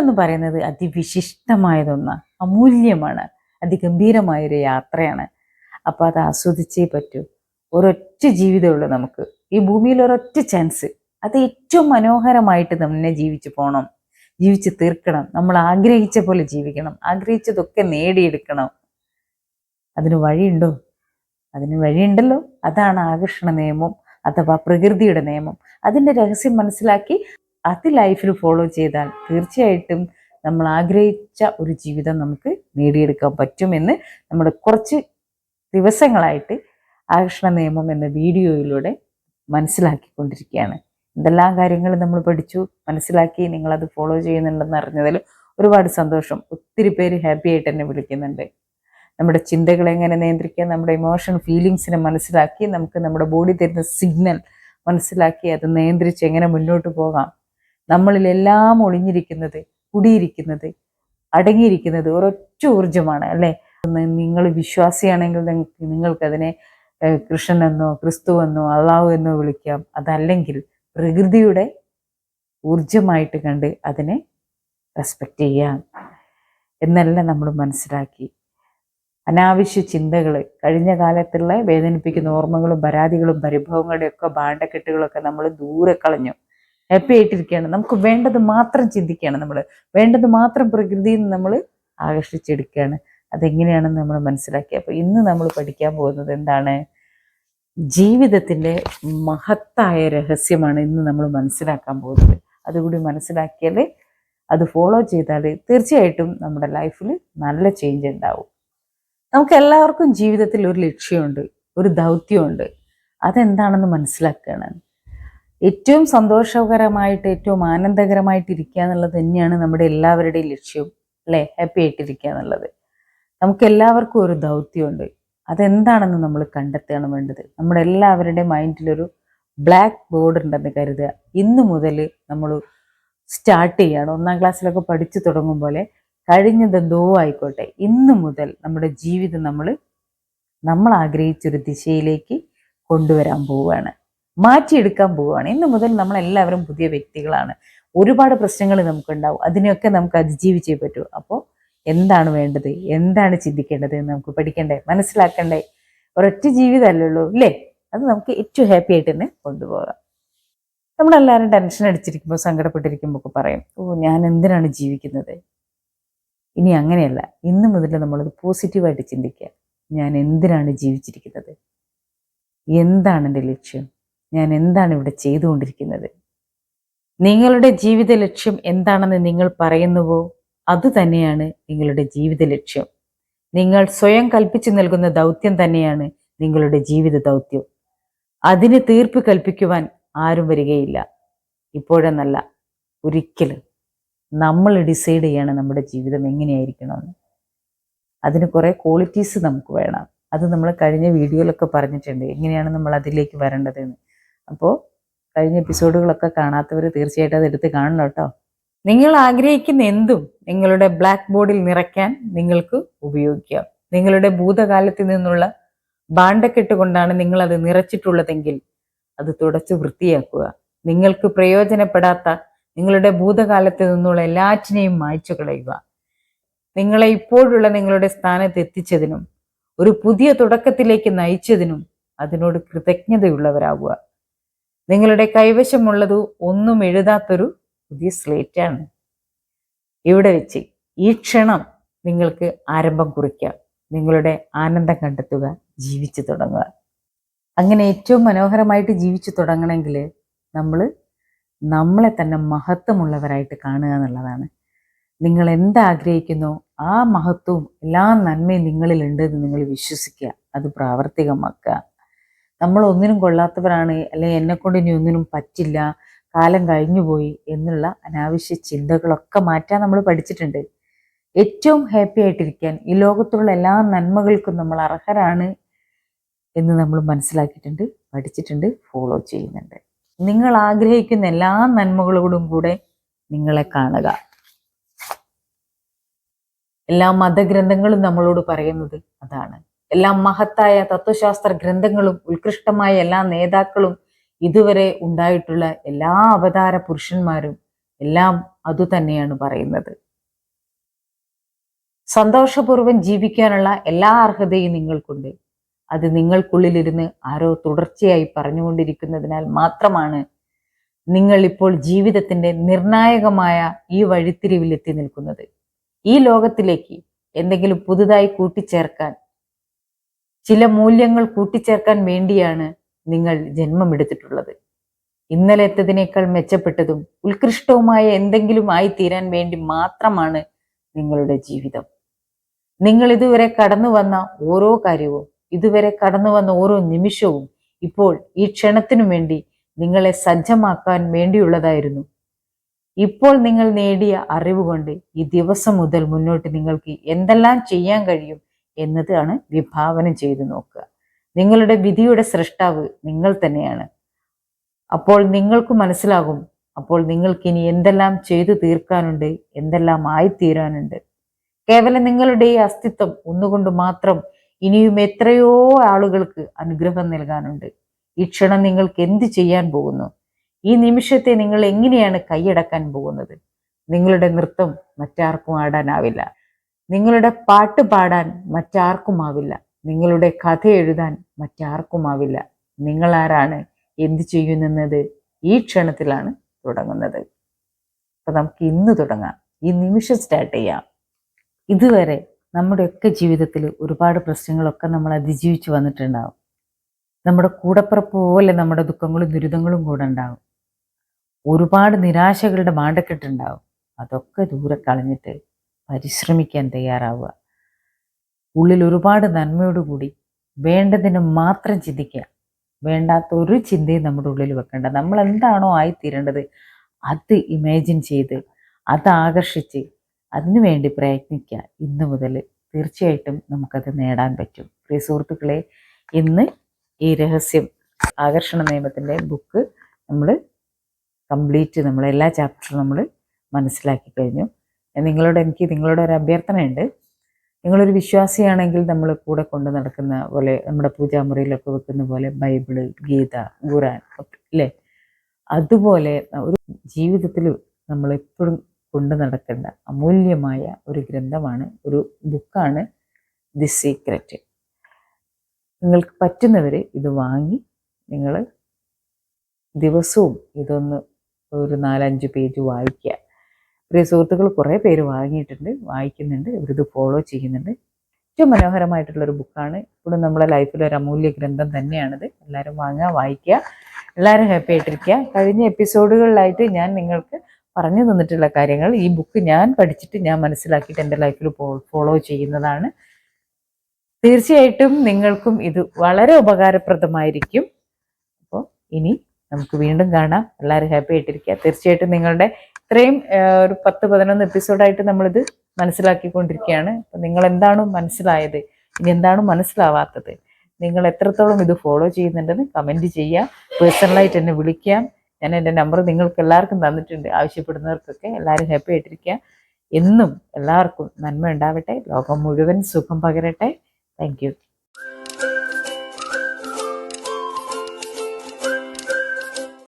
എന്ന് പറയുന്നത് അതിവിശിഷ്ടമായതൊന്നാണ് അമൂല്യമാണ് അതിഗംഭീരമായൊരു യാത്രയാണ്. അപ്പോൾ അത് ആസ്വദിച്ചേ പറ്റൂ. ഒരൊറ്റ ജീവിതമുള്ളൂ നമുക്ക്. ഈ ഭൂമിയിൽ ഒരൊറ്റ ചാൻസ് അത് ഏറ്റവും മനോഹരമായിട്ട് തന്നെ ജീവിച്ചു പോകണം ജീവിച്ച് തീർക്കണം. നമ്മൾ ആഗ്രഹിച്ച പോലെ ജീവിക്കണം. ആഗ്രഹിച്ചതൊക്കെ നേടിയെടുക്കണം. അതിന് വഴിയുണ്ടോ? അതിന് വഴിയുണ്ടല്ലോ. അതാണ് ആകർഷണ നിയമം അഥവാ പ്രകൃതിയുടെ നിയമം. അതിന്റെ രഹസ്യം മനസ്സിലാക്കി അത് ലൈഫിൽ ഫോളോ ചെയ്താൽ തീർച്ചയായിട്ടും നമ്മൾ ആഗ്രഹിച്ച ഒരു ജീവിതം നമുക്ക് നേടിയെടുക്കാൻ പറ്റുമെന്ന് നമ്മൾ കുറച്ച് ദിവസങ്ങളായിട്ട് ആകർഷണ നിയമം എന്ന വീഡിയോയിലൂടെ മനസ്സിലാക്കിക്കൊണ്ടിരിക്കുകയാണ്. എന്തെല്ലാം കാര്യങ്ങൾ നമ്മൾ പഠിച്ചു മനസ്സിലാക്കി നിങ്ങളത് ഫോളോ ചെയ്യുന്നുണ്ടെന്ന് അറിഞ്ഞതിൽ ഒരുപാട് സന്തോഷം. ഒത്തിരി പേര് ഹാപ്പി ആയിട്ട് എന്നെ വിളിക്കുന്നുണ്ട്. നമ്മുടെ ചിന്തകളെ എങ്ങനെ നിയന്ത്രിക്കുക നമ്മുടെ ഇമോഷൻ ഫീലിങ്സിനെ മനസ്സിലാക്കി നമുക്ക് നമ്മുടെ ബോഡി തരുന്ന സിഗ്നൽ മനസ്സിലാക്കി അത് നിയന്ത്രിച്ച് എങ്ങനെ മുന്നോട്ട് പോകാം. നമ്മളിലെല്ലാം ഒളിഞ്ഞിരിക്കുന്നത് കുടിയിരിക്കുന്നത് അടങ്ങിയിരിക്കുന്നത് ഒരൊറ്റ ഊർജമാണ് അല്ലേ? നിങ്ങൾ വിശ്വാസിയാണെങ്കിൽ നിങ്ങൾക്കതിനെ നിങ്ങൾക്കതിനെ എന്നോ കൃഷ്ണനെന്നോ ക്രിസ്തുവെന്നോ അള്ളാഹു എന്നോ വിളിക്കാം. അതല്ലെങ്കിൽ പ്രകൃതിയുടെ ഊർജമായിട്ട് കണ്ട് അതിനെ റെസ്പെക്റ്റ് ചെയ്യാം. എന്നെല്ലാം നമ്മൾ മനസ്സിലാക്കി. അനാവശ്യ ചിന്തകൾ കഴിഞ്ഞ കാലത്തുള്ള വേദനിപ്പിക്കുന്ന ഓർമ്മകളും പരാതികളും പരിഭവങ്ങളുടെയൊക്കെ ഭാണ്ഡക്കെട്ടുകളൊക്കെ നമ്മൾ ദൂരെ കളഞ്ഞു. ഹാപ്പി ആയിട്ടിരിക്കുകയാണ്. നമുക്ക് വേണ്ടത് മാത്രം ചിന്തിക്കുകയാണ് നമ്മൾ വേണ്ടത് മാത്രം പ്രകൃതിയിൽ നിന്ന് നമ്മൾ ആകർഷിച്ചെടുക്കുകയാണ്. അതെങ്ങനെയാണെന്ന് നമ്മൾ മനസ്സിലാക്കി. അപ്പോൾ ഇന്ന് നമ്മൾ പഠിക്കാൻ പോകുന്നത് എന്താണ്? ജീവിതത്തിന്റെ മഹത്തായ രഹസ്യമാണ് ഇന്ന് നമ്മൾ മനസ്സിലാക്കാൻ പോകുന്നത്. അതുകൂടി മനസ്സിലാക്കിയാൽ അത് ഫോളോ ചെയ്താൽ തീർച്ചയായിട്ടും നമ്മുടെ ലൈഫിൽ നല്ല ചേഞ്ച് ഉണ്ടാവും. നമുക്ക് എല്ലാവർക്കും ജീവിതത്തിൽ ഒരു ലക്ഷ്യമുണ്ട് ഒരു ദൗത്യമുണ്ട്. അതെന്താണെന്ന് മനസ്സിലാക്കുകയാണ്. ഏറ്റവും സന്തോഷകരമായിട്ട് ഏറ്റവും ആനന്ദകരമായിട്ട് ഇരിക്കുക എന്നുള്ളത് തന്നെയാണ് നമ്മുടെ എല്ലാവരുടെയും ലക്ഷ്യം അല്ലേ? ഹാപ്പി ആയിട്ടിരിക്കുക എന്നുള്ളത്. നമുക്ക് എല്ലാവർക്കും ഒരു ദൗത്യമുണ്ട്. അതെന്താണെന്ന് നമ്മൾ കണ്ടെത്തുകയാണ് വേണ്ടത്. നമ്മുടെ എല്ലാവരുടെയും മൈൻഡിലൊരു ബ്ലാക്ക് ബോർഡ് ഉണ്ടെന്ന് കരുതുക. ഇന്ന് മുതൽ നമ്മൾ സ്റ്റാർട്ട് ചെയ്യുകയാണ് ഒന്നാം ക്ലാസ്സിലൊക്കെ പഠിച്ചു തുടങ്ങും പോലെ കഴിഞ്ഞതെന്തോ ആയിക്കോട്ടെ. ഇന്ന് മുതൽ നമ്മുടെ ജീവിതം നമ്മൾ നമ്മൾ ആഗ്രഹിച്ചൊരു ദിശയിലേക്ക് കൊണ്ടുവരാൻ പോവുകയാണ്. മാറ്റിയെടുക്കാൻ പോവുകയാണ്. ഇന്ന് മുതൽ നമ്മൾ എല്ലാവരും പുതിയ വ്യക്തികളാണ്. ഒരുപാട് പ്രശ്നങ്ങൾ നമുക്കുണ്ടാവും. അതിനെയൊക്കെ നമുക്ക് അതിജീവിച്ചേ പറ്റൂ. അപ്പോൾ എന്താണ് വേണ്ടത്? എന്താണ് ചിന്തിക്കേണ്ടത് എന്ന് നമുക്ക് പഠിക്കണ്ടേ? മനസ്സിലാക്കണ്ടേ? ഒരൊറ്റ ജീവിതമല്ലുള്ളൂ ഇല്ലേ അത് നമുക്ക് ഏറ്റവും ഹാപ്പി ആയിട്ട് തന്നെ കൊണ്ടുപോകാം. നമ്മളെല്ലാവരും ടെൻഷൻ അടിച്ചിരിക്കുമ്പോൾ സങ്കടപ്പെട്ടിരിക്കുമ്പോൾ ഒക്കെ പറയും ഓ ഞാൻ എന്തിനാണ് ജീവിക്കുന്നത്? ഇനി അങ്ങനെയല്ല. ഇന്ന് മുതൽ നമ്മളത് പോസിറ്റീവായിട്ട് ചിന്തിക്കുക. ഞാൻ എന്തിനാണ് ജീവിച്ചിരിക്കുന്നത്? എന്താണ് എന്റെ ലക്ഷ്യം? ഞാൻ എന്താണ് ഇവിടെ ചെയ്തുകൊണ്ടിരിക്കുന്നത്? നിങ്ങളുടെ ജീവിത ലക്ഷ്യം എന്താണെന്ന് നിങ്ങൾ പറയുന്നുവോ? അത് തന്നെയാണ് നിങ്ങളുടെ ജീവിത ലക്ഷ്യം. നിങ്ങൾ സ്വയം കൽപ്പിച്ചു നൽകുന്ന ദൗത്യം തന്നെയാണ് നിങ്ങളുടെ ജീവിത ദൗത്യം. അതിന് തീർപ്പ് കൽപ്പിക്കുവാൻ ആരും വരികയില്ല. ഇപ്പോഴെന്നല്ല ഒരിക്കലും നമ്മൾ ഡിസൈഡ് ചെയ്യണം നമ്മുടെ ജീവിതം എങ്ങനെയായിരിക്കണമെന്ന്. അതിന് കുറേ ക്വാളിറ്റീസ് നമുക്ക് വേണം. അത് നമ്മൾ കഴിഞ്ഞ വീഡിയോയിലൊക്കെ പറഞ്ഞിട്ടുണ്ട്. എങ്ങനെയാണ് നമ്മൾ അതിലേക്ക് വരേണ്ടതെന്ന്. അപ്പോൾ കഴിഞ്ഞ എപ്പിസോഡുകളൊക്കെ കാണാത്തവർ തീർച്ചയായിട്ടും അത് എടുത്ത് കാണണം കേട്ടോ. നിങ്ങൾ ആഗ്രഹിക്കുന്ന എന്തും നിങ്ങളുടെ ബ്ലാക്ക് ബോർഡിൽ നിറയ്ക്കാൻ നിങ്ങൾക്ക് ഉപയോഗിക്കാം. നിങ്ങളുടെ ഭൂതകാലത്തിൽ നിന്നുള്ള ബാണ്ടക്കെട്ട് കൊണ്ടാണ് നിങ്ങൾ അത് നിറച്ചിട്ടുള്ളതെങ്കിൽ അത് തുടച്ച് വൃത്തിയാക്കുക. നിങ്ങൾക്ക് പ്രയോജനപ്പെടാത്ത നിങ്ങളുടെ ഭൂതകാലത്തിൽ നിന്നുള്ള എല്ലാറ്റിനെയും മായ്ച്ചു കളയുക. നിങ്ങളെ ഇപ്പോഴുള്ള നിങ്ങളുടെ സ്ഥാനത്ത് എത്തിച്ചതിനും ഒരു പുതിയ തുടക്കത്തിലേക്ക് നയിച്ചതിനും അതിനോട് കൃതജ്ഞതയുള്ളവരാകുക നിങ്ങളുടെ കൈവശമുള്ളത് ഒന്നും എഴുതാത്തൊരു പുതിയ സ്ലേറ്റാണ്. ഇവിടെ വെച്ച് ഈ ക്ഷണം നിങ്ങൾക്ക് ആരംഭം കുറിക്കാം. നിങ്ങളുടെ ആനന്ദം കണ്ടെത്തുക ജീവിച്ചു തുടങ്ങുക. അങ്ങനെ ഏറ്റവും മനോഹരമായിട്ട് ജീവിച്ചു തുടങ്ങണമെങ്കിൽ നമ്മൾ നമ്മളെ തന്നെ മഹത്വമുള്ളവരായിട്ട് കാണുക എന്നുള്ളതാണ്. നിങ്ങൾ എന്താഗ്രഹിക്കുന്നോ ആ മഹത്വവും എല്ലാ നന്മയും നിങ്ങളിലുണ്ട് എന്ന് നിങ്ങൾ വിശ്വസിക്കുക. അത് പ്രാവർത്തികമാക്കുക. നമ്മൾ ഒന്നിനും കൊള്ളാത്തവരാണ് അല്ലെങ്കിൽ എന്നെ കൊണ്ട് ഇനി ഒന്നിനും പറ്റില്ല കാലം കഴിഞ്ഞുപോയി എന്നുള്ള അനാവശ്യ ചിന്തകളൊക്കെ മാറ്റാൻ നമ്മൾ പഠിച്ചിട്ടുണ്ട്. ഏറ്റവും ഹാപ്പി ആയിട്ടിരിക്കാൻ ഈ ലോകത്തുള്ള എല്ലാ നന്മകൾക്കും നമ്മൾ അർഹരാണ് എന്ന് നമ്മൾ മനസ്സിലാക്കിയിട്ടുണ്ട് പഠിച്ചിട്ടുണ്ട് ഫോളോ ചെയ്യുന്നുണ്ട്. നിങ്ങൾ ആഗ്രഹിക്കുന്ന എല്ലാ നന്മകളോടും കൂടെ നിങ്ങളെ കാണുക. എല്ലാ മതഗ്രന്ഥങ്ങളും നമ്മളോട് പറയുന്നത് അതാണ്. എല്ലാ മഹത്തായ തത്വശാസ്ത്ര ഗ്രന്ഥങ്ങളും ഉത്കൃഷ്ടമായ എല്ലാ നേതാക്കളും ഇതുവരെ ഉണ്ടായിട്ടുള്ള എല്ലാ അവതാര പുരുഷന്മാരും എല്ലാം അതുതന്നെയാണ് പറയുന്നത്. സന്തോഷപൂർവം ജീവിക്കാനുള്ള എല്ലാ അർഹതയും നിങ്ങൾക്കുണ്ട്. അത് നിങ്ങൾക്കുള്ളിലിരുന്ന് ആരോ തുടർച്ചയായി പറഞ്ഞുകൊണ്ടിരിക്കുന്നതിനാൽ മാത്രമാണ് നിങ്ങൾ ഇപ്പോൾ ജീവിതത്തിന്റെ നിർണായകമായ ഈ വഴിത്തിരിവിലെത്തി നിൽക്കുന്നത്. ഈ ലോകത്തിലേക്ക് എന്തെങ്കിലും പുതുതായി കൂട്ടിച്ചേർക്കാൻ ചില മൂല്യങ്ങൾ കൂട്ടിച്ചേർക്കാൻ വേണ്ടിയാണ് നിങ്ങൾ ജന്മമെടുത്തിട്ടുള്ളത്. ഇന്നലത്തതിനേക്കാൾ മെച്ചപ്പെട്ടതും ഉത്കൃഷ്ടവുമായ എന്തെങ്കിലും ആയി തീരാൻ വേണ്ടി മാത്രമാണ് നിങ്ങളുടെ ജീവിതം. നിങ്ങൾ ഇതുവരെ കടന്നു വന്ന ഓരോ കാര്യവും ഇതുവരെ കടന്നു വന്ന ഓരോ നിമിഷവും ഇപ്പോൾ ഈ ക്ഷണത്തിനു വേണ്ടി നിങ്ങളെ സജ്ജമാക്കാൻ വേണ്ടിയുള്ളതായിരുന്നു. ഇപ്പോൾ നിങ്ങൾ നേടിയ അറിവ് കൊണ്ട് ഈ ദിവസം മുതൽ മുന്നോട്ട് നിങ്ങൾക്ക് എന്തെല്ലാം ചെയ്യാൻ കഴിയും എന്നതാണ് വിഭാവനം ചെയ്തു നോക്കുക. നിങ്ങളുടെ വിധിയുടെ സൃഷ്ടാവ് നിങ്ങൾ തന്നെയാണ്. അപ്പോൾ നിങ്ങൾക്ക് മനസ്സിലാകും അപ്പോൾ നിങ്ങൾക്ക് ഇനി എന്തെല്ലാം ചെയ്തു തീർക്കാനുണ്ട് എന്തെല്ലാം ആയിത്തീരാനുണ്ട്. കേവലം നിങ്ങളുടെ ഈ അസ്തിത്വം ഒന്നുകൊണ്ട് മാത്രം ഇനിയും എത്രയോ ആളുകൾക്ക് അനുഗ്രഹം നൽകാനുണ്ട്. ഈ ക്ഷണം നിങ്ങൾക്ക് എന്ത് ചെയ്യാൻ പോകുന്നു? ഈ നിമിഷത്തെ നിങ്ങൾ എങ്ങനെയാണ് കൈയടക്കാൻ പോകുന്നത്? നിങ്ങളുടെ നൃത്തം മറ്റാർക്കും ആടാനാവില്ല. നിങ്ങളുടെ പാട്ട് പാടാൻ മറ്റാർക്കുമാവില്ല. നിങ്ങളുടെ കഥ എഴുതാൻ മറ്റാർക്കുമാവില്ല. നിങ്ങൾ ആരാണ് എന്ത് ചെയ്യുന്നത് ഈ ക്ഷണത്തിലാണ് തുടങ്ങുന്നത്. അപ്പൊ നമുക്ക് ഇന്ന് തുടങ്ങാം. ഈ നിമിഷം സ്റ്റാർട്ട് ചെയ്യാം. ഇതുവരെ നമ്മുടെയൊക്കെ ജീവിതത്തിൽ ഒരുപാട് പ്രശ്നങ്ങളൊക്കെ നമ്മൾ അതിജീവിച്ച് വന്നിട്ടുണ്ടാവും. നമ്മുടെ കൂടപ്പുറപ്പ് പോലെ നമ്മുടെ ദുഃഖങ്ങളും ദുരിതങ്ങളും കൂടെ ഉണ്ടാവും. ഒരുപാട് നിരാശകളുടെ മാണ്ടക്കെട്ടുണ്ടാവും. അതൊക്കെ ദൂരെ കളഞ്ഞിട്ട് പരിശ്രമിക്കാൻ തയ്യാറാവുക. ഉള്ളിൽ ഒരുപാട് നന്മയോടുകൂടി വേണ്ടതിന് മാത്രം ചിന്തിക്കുക. വേണ്ടാത്ത ഒരു ചിന്തയും നമ്മുടെ ഉള്ളിൽ വെക്കേണ്ട. നമ്മൾ എന്താണോ ആയിത്തീരേണ്ടത് അത് ഇമാജിൻ ചെയ്ത് അത് ആകർഷിച്ച് അതിനുവേണ്ടി പ്രയത്നിക്കുക. ഇന്ന് മുതൽ തീർച്ചയായിട്ടും നമുക്കത് നേടാൻ പറ്റും. പ്രിയ സുഹൃത്തുക്കളെ ഇന്ന് ഈ രഹസ്യം ആകർഷണ നിയമത്തിന്റെ ബുക്ക് നമ്മൾ കംപ്ലീറ്റ് നമ്മൾ എല്ലാ ചാപ്റ്ററും നമ്മൾ മനസ്സിലാക്കി കഴിഞ്ഞു. നിങ്ങളോട് എനിക്ക് നിങ്ങളോട് ഒരു അഭ്യർത്ഥനയുണ്ട്. നിങ്ങളൊരു വിശ്വാസിയാണെങ്കിൽ നമ്മൾ കൂടെ കൊണ്ട് നടക്കുന്ന പോലെ നമ്മുടെ പൂജാമുറിയിലൊക്കെ വെക്കുന്ന പോലെ ബൈബിൾ ഗീത ഖുറാൻ ഒക്കെ അല്ലേ? അതുപോലെ ഒരു ജീവിതത്തിൽ നമ്മൾ എപ്പോഴും കൊണ്ട് നടക്കേണ്ട അമൂല്യമായ ഒരു ഗ്രന്ഥമാണ് ഒരു ബുക്കാണ് ദി സീക്രറ്റ്. നിങ്ങൾക്ക് പറ്റുന്നവർ ഇത് വാങ്ങി നിങ്ങൾ ദിവസവും ഇതൊന്ന് ഒരു നാലഞ്ച് പേജ് വായിക്കുക. പ്രിയ സുഹൃത്തുക്കൾ കുറേ പേര് വാങ്ങിയിട്ടുണ്ട് വായിക്കുന്നുണ്ട് ഇവരിത് ഫോളോ ചെയ്യുന്നുണ്ട്. ഏറ്റവും മനോഹരമായിട്ടുള്ളൊരു ബുക്കാണ് ഇപ്പോഴും നമ്മുടെ ലൈഫിലെ ഒരു അമൂല്യ ഗ്രന്ഥം തന്നെയാണിത്. എല്ലാവരും വാങ്ങുക വായിക്കുക എല്ലാവരും ഹാപ്പി ആയിട്ടിരിക്കുക. കഴിഞ്ഞ എപ്പിസോഡുകളിലായിട്ട് ഞാൻ നിങ്ങൾക്ക് പറഞ്ഞു തന്നിട്ടുള്ള കാര്യങ്ങൾ ഈ ബുക്ക് ഞാൻ പഠിച്ചിട്ട് ഞാൻ മനസ്സിലാക്കിയിട്ട് എന്റെ ലൈഫിൽ ഫോളോ ചെയ്യുന്നതാണ്. തീർച്ചയായിട്ടും നിങ്ങൾക്കും ഇത് വളരെ ഉപകാരപ്രദമായിരിക്കും. അപ്പോൾ ഇനി നമുക്ക് വീണ്ടും കാണാം. എല്ലാവരും ഹാപ്പി ആയിട്ടിരിക്കുക. തീർച്ചയായിട്ടും നിങ്ങളുടെ ഇത്രയും ഒരു പത്ത് പതിനൊന്ന് എപ്പിസോഡായിട്ട് നമ്മളിത് മനസ്സിലാക്കിക്കൊണ്ടിരിക്കുകയാണ്. അപ്പം നിങ്ങൾ എന്താണ് മനസ്സിലായത് ഇനി എന്താണ് മനസ്സിലാവാത്തത് നിങ്ങൾ എത്രത്തോളം ഇത് ഫോളോ ചെയ്യുന്നുണ്ടെന്ന് കമന്റ് ചെയ്യുക. പേഴ്സണലായിട്ട് എന്നെ വിളിക്കാം ഞാൻ എന്റെ നമ്പർ നിങ്ങൾക്ക് എല്ലാവർക്കും തന്നിട്ടുണ്ട്. ആവശ്യപ്പെടുന്നവർക്കൊക്കെ എല്ലാവരും ഹാപ്പി ആയിട്ടിരിക്കുക. എന്നും എല്ലാവർക്കും നന്മ ഉണ്ടാവട്ടെ. ലോകം മുഴുവൻ സുഖം പകരട്ടെ. താങ്ക്